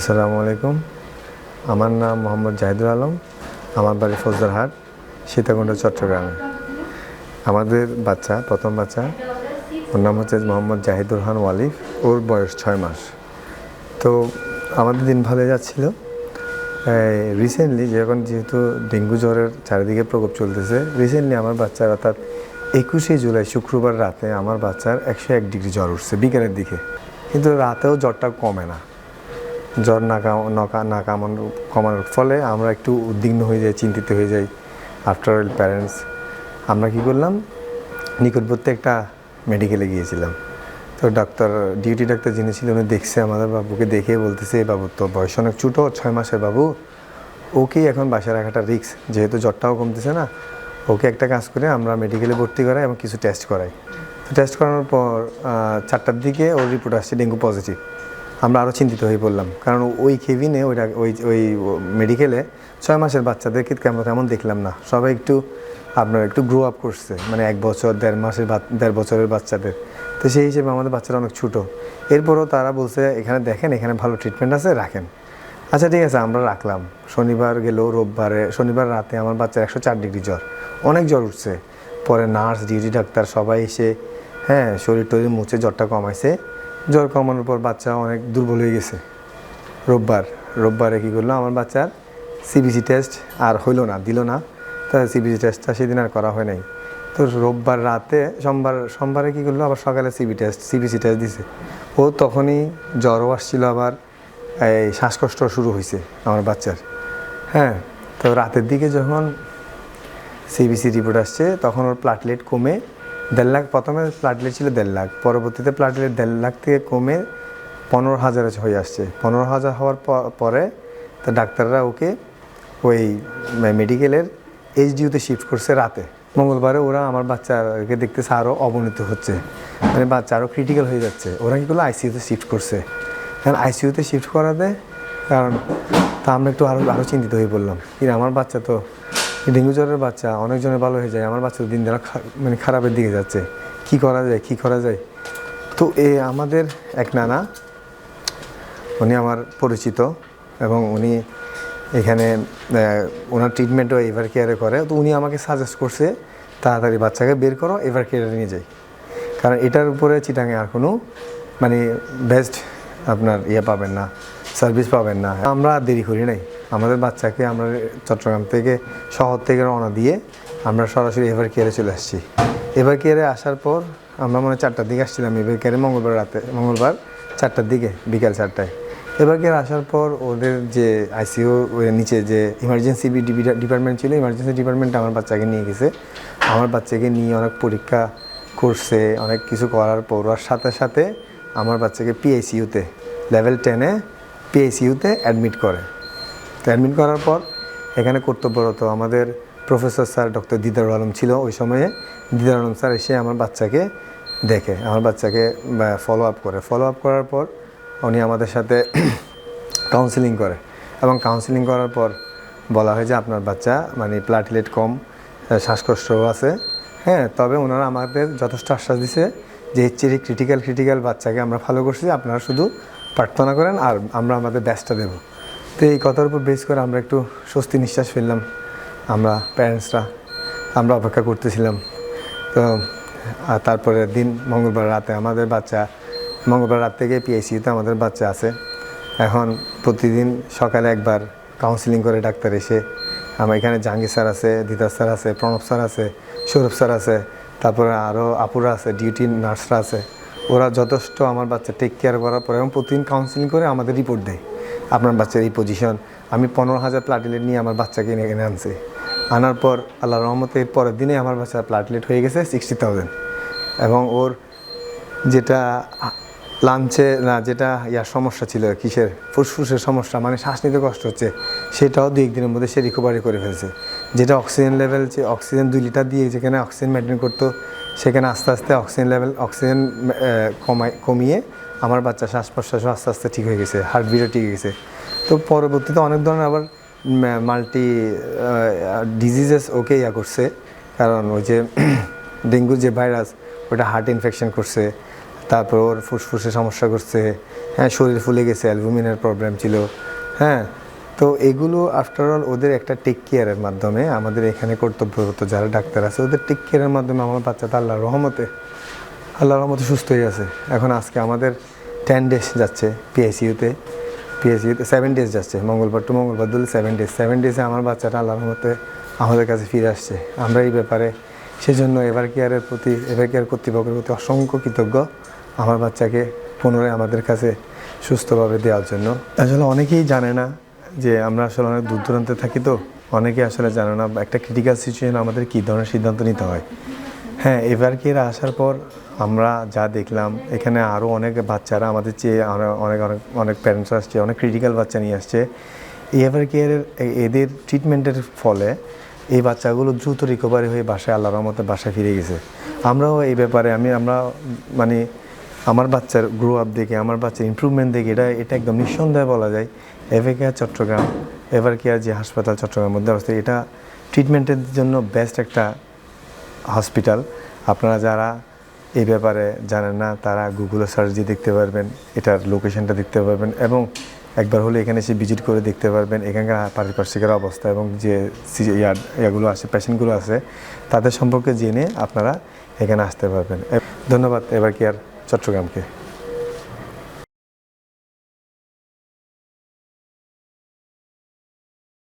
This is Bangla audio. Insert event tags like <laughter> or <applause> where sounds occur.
আসসালামু আলাইকুম। আমার নাম মোহাম্মদ জাহিদুল আলম। আমার বাড়ি ফৌজদারহাট সীতাকুণ্ড, চট্টগ্রামে। আমাদের বাচ্চা, প্রথম বাচ্চা, ওর নাম হচ্ছে মোহাম্মদ জাহিদুর রহমান ওয়ালিফ। ওর বয়স ছয় মাস। তো আমাদের দিন ভালো যাচ্ছিল। রিসেন্টলি যখন যেহেতু ডেঙ্গু জ্বরের চারিদিকে প্রকোপ চলতেছে রিসেন্টলি আমার বাচ্চার অর্থাৎ একুশে জুলাই শুক্রবার রাতে আমার বাচ্চার একশো এক ডিগ্রি জ্বর উঠছে বিকেলের দিকে। কিন্তু রাতেও জ্বরটা কমে না। জ্বর না নকা না কামানোর কমানোর ফলে আমরা একটু উদ্বিগ্ন হয়ে যাই, চিন্তিত হয়ে যাই আফটার অল প্যারেন্টস আমরা কী করলাম? নিকটবর্তী একটা মেডিকেলে গিয়েছিলাম। তো ডাক্তার ডিউটি ডাক্তার যিনি ছিল উনি দেখছে আমাদের বাবুকে দেখে বলতেছে "এ বাবু তো বয়স অনেক ছোটো, ছয় মাসের বাবু। ওকেই এখন বাসায় রাখাটা রিক্স যেহেতু জ্বরটাও কমতেছে না। ওকে একটা কাজ করে আমরা মেডিকেলে ভর্তি করাই এবং কিছু টেস্ট করাই। তো টেস্ট করানোর পর চারটার দিকে ওর রিপোর্ট আসছে ডেঙ্গু পজিটিভ আমরা আরও চিন্তিত হয়ে পড়লাম। কারণ ওই কেবিনে, ওইটা, ওই ওই মেডিকেলে ছয় মাসের বাচ্চাদেরকে আমরা তেমন দেখলাম না। সবাই একটু, আপনার একটু গ্রো আপ করছে মানে এক বছর, দেড় মাসের দেড় বছরের বাচ্চাদের। তো সেই হিসেবে আমাদের বাচ্চারা অনেক ছোটো। এরপরও তারা বলছে, এখানে দেখেন, এখানে ভালো ট্রিটমেন্ট আছে, রাখেন। আচ্ছা ঠিক আছে, আমরা রাখলাম। শনিবার গেলেও রোববারে, শনিবার রাতে আমার বাচ্চার একশো চার ডিগ্রি জ্বর। অনেক জ্বর উঠছে। পরে নার্স, ডিউটি ডাক্তার সবাই এসে হ্যাঁ শরীর টরীর মুছে জ্বরটা কমাইছে। জ্বর কমানোর পর বাচ্চা অনেক দুর্বল হয়ে গেছে। রোববার, রোববারে কী করল? আমার বাচ্চার সিবিসি টেস্ট আর হইল না, দিল না। তা সিবিসি টেস্টটা সেদিন আর করা হয় নাই। তো রোববার রাতে, সোমবার, সোমবারে কী করল? আবার সকালে সিবি টেস্ট সিবিসি টেস্ট দিছে। ও তখনই জ্বরও আসছিল আবার, এই শ্বাসকষ্ট শুরু হয়েছে আমার বাচ্চার। হ্যাঁ তো রাতের দিকে যখন সিবিসি রিপোর্ট আসছে, তখন ওর প্লাটলেট কমে দেড় লাখ, প্রথমে প্লাটলেট ছিল দেড় লাখ, পরবর্তীতে প্লাটলেট দেড় লাখ থেকে কমে পনেরো হাজার হয়ে আসছে। পনেরো হাজার হওয়ার পরে তো ডাক্তাররা ওকে ওই মেডিকেলের এইচডিউতে শিফট করছে রাতে। মঙ্গলবারে ওরা আমার বাচ্চাকে দেখতেছে আরও অবনতি হচ্ছে। মানে বাচ্চা আরও ক্রিটিক্যাল হয়ে যাচ্ছে। ওরা কী করল? আইসিইউতে শিফট করছে। কারণ আইসিইউতে শিফট করাতে, কারণ তা আমরা একটু আরও আরও চিন্তিত হয়ে পড়লাম। কিন্তু আমার বাচ্চা তো ডেঙ্গু জ্বরের বাচ্চা অনেকজনের ভালো হয়ে যায়, আমার বাচ্চা দিন দিন মানে খারাপের দিকে যাচ্ছে। কি করা যায়, কি করা যায়? তো এ আমাদের এক নানা, উনি আমার পরিচিত এবং উনি এখানে ওনার ট্রিটমেন্টও এভার কেয়ারে করে। তো উনি আমাকে সাজেস্ট করছে, তাড়াতাড়ি বাচ্চাকে বের করো, এভার কেয়ারে নিয়ে যাই। কারণ এটার উপরে চিটাঙে আর কোনো মানে বেস্ট আপনার ইয়ে পাবেন না সার্ভিস পাবেন না। আমরা দেরি করি নাই। আমাদের বাচ্চাকে আমরা চট্টগ্রাম থেকে শহর থেকে রওনা দিয়ে আমরা সরাসরি এভার কেয়ারে চলে আসছি। এভার কেয়ারে আসার পর আমরা মানে চারটার দিকে আসছিলাম, এভার কেয়ারে মঙ্গলবার রাতে, মঙ্গলবার চারটার দিকে, বিকাল চারটায়। এবার কেয়ার আসার পর ওদের যে আইসিইউ নিচে যে ইমার্জেন্সি ডিপার্টমেন্ট ছিল ইমার্জেন্সি ডিপার্টমেন্টে আমার বাচ্চাকে নিয়ে গেছে। আমার বাচ্চাকে নিয়ে অনেক পরীক্ষা করছে অনেক কিছু করার পর ওর সাথে সাথে আমার বাচ্চাকে পিআইসিইউতে লেভেল টেনে পিআইসিইউতে অ্যাডমিট করে। তো অ্যাডমিট করার পর এখানে কর্তব্যরত আমাদের professor sir doctor Didar Alam ছিল ওই সময়ে। দিদার আলম স্যার এসে আমার বাচ্চাকে দেখে আমার বাচ্চাকে ফলো আপ করে। ফলো আপ করার পর উনি আমাদের সাথে <clears throat> কাউন্সিলিং করে এবং কাউন্সিলিং করার পর বলা হয় যে আপনার বাচ্চা মানে প্লাটিলেট কম আহ, শ্বাসকষ্টও আছে। হ্যাঁ তবে ওনারা আমাদের যথেষ্ট আশ্বাস দিছে যে চেয়ে ক্রিটিক্যাল ক্রিটিক্যাল বাচ্চাকে আমরা ভালো করছি আপনারা শুধু প্রার্থনা করেন আর আমরা আমাদের ব্যাচটা দেবো। তো এই কথার উপর বেস করে আমরা একটু স্বস্তি নিঃশ্বাস ফেললাম। আমরা প্যারেন্টসরা আমরা অপেক্ষা করতেছিলাম। তো তারপরের দিন মঙ্গলবার রাতে আমাদের বাচ্চা, মঙ্গলবার রাত থেকে পিআইসিউতে আমাদের বাচ্চা আছে। এখন প্রতিদিন সকালে একবার কাউন্সিলিং করে ডাক্তার এসে, আমার এখানে জাহাঙ্গীর স্যার আছে, দিদার স্যার আছে, প্রণব স্যার আছে, সৌরভ স্যার আছে, তারপরে আরও আপুরা আছে ডিউটি নার্সরা আছে। ওরা যথেষ্ট আমার বাচ্চা টেক কেয়ার করার পরে এবং প্রতিদিন কাউন্সিলিং করে আমাদের রিপোর্ট দেয়। আপনার বাচ্চার এই পজিশন আমি পনেরো হাজার প্লাটিলেট নিয়ে আমার বাচ্চাকে এনে এনে আনছি। আনার পর আল্লাহ রহমতের পরের দিনে আমার বাচ্চার প্লাটিলেট হয়ে গেছে সিক্সটি থাউজেন্ড এবং ওর যেটা লাঞ্চে, না, যেটা ইয়ার সমস্যা ছিল, কিসের, ফুসফুসের সমস্যা মানে শ্বাস নিতে কষ্ট হচ্ছে, সেটাও দুই একদিনের মধ্যে সে রিকভারি করে ফেলছে। যেটা অক্সিজেন লেভেল যে অক্সিজেন দুই লিটার দিয়ে যেখানে অক্সিজেন মেনটেন করতো, সেখানে আস্তে আস্তে অক্সিজেন লেভেল অক্সিজেন কমায় কমিয়ে আমার বাচ্চা শ্বাস প্রশ্বাসও আস্তে আস্তে ঠিক হয়ে গেছে হার্টবিটও ঠিক হয়ে গেছে। তো পরবর্তীতে অনেক ধরনের আবার মাল্টি ডিজিজেস ওকে ইয়া করছে। কারণ ওই যে <clears throat> ডেঙ্গুর যে ভাইরাস, ওটা হার্ট ইনফেকশন করছে, তারপর ওর ফুসফুসে সমস্যা করছে হ্যাঁ শরীর ফুলে গেছে অ্যালবুমিনের প্রবলেম ছিল হ্যাঁ। তো এগুলো আফটারঅল ওদের একটা টেক কেয়ারের মাধ্যমে আমাদের এখানে কর্তব্যরত যারা ডাক্তার আছে, ওদের টেক কেয়ারের মাধ্যমে আমার বাচ্চাটা আল্লাহর রহমতে আল্লাহর রহমতে সুস্থ হয়ে আছে। এখন আজকে আমাদের টেন ডেজ যাচ্ছে পিএসইউতে পিএসইউতে সেভেন ডেজ যাচ্ছে, মঙ্গলবার টু মঙ্গলবার দিলে সেভেন ডেজ সেভেন ডেজে আমার বাচ্চাটা আল্লাহর রহমতে আমাদের কাছে ফিরে আসছে। আমরা এই ব্যাপারে সেজন্য এভার কেয়ারের প্রতি এভার কেয়ার কর্তৃপক্ষের প্রতি অসংখ্য কৃতজ্ঞ আমার বাচ্চাকে পুনরায় আমাদের কাছে সুস্থভাবে দেওয়ার জন্য। আসলে অনেকেই জানে না যে আমরা আসলে অনেক দূর দূরান্তে থাকি তো। অনেকে আসলে জানে না একটা ক্রিটিক্যাল সিচুয়েশন আমাদের কী ধরনের সিদ্ধান্ত নিতে হয়। হ্যাঁ এবার কি এরা আসার পর আমরা যা দেখলাম, এখানে আরও অনেক বাচ্চারা আমাদের চেয়ে অনেক অনেক অনেক প্যারেন্টস আসছে, অনেক ক্রিটিক্যাল বাচ্চা নিয়ে আসছে। এভার কেয়ারের এদের ট্রিটমেন্টের ফলে এই বাচ্চাগুলো দ্রুত রিকভারি হয়ে বাসায় আল্লাহর রহমতে বাসায় ফিরে গেছে। আমরাও এই ব্যাপারে, আমি, আমরা মানে আমার বাচ্চার গ্রো আপ দেখে, আমার বাচ্চার ইম্প্রুভমেন্ট দেখে, এটা এটা একদম নিঃসন্দেহে বলা যায় Evercare Chattogram Evercare যে হাসপাতাল চট্টগ্রামের মধ্যে অবস্থিত, এটা ট্রিটমেন্টের জন্য বেস্ট একটা হসপিটাল। আপনারা যারা এই ব্যাপারে জানেন না, তারা গুগলে সার্চ দিয়ে দেখতে পারবেন, এটার লোকেশনটা দেখতে পারবেন এবং একবার হলে এখানে এসে ভিজিট করে দেখতে পারবেন এখানকার পারিপার্শ্বিকের অবস্থা এবং যে ইয়াগুলো আছে পেশেন্টগুলো আছে, তাদের সম্পর্কে জেনে আপনারা এখানে আসতে পারবেন। ধন্যবাদ, এবার কি আর চট্টগ্রামকে।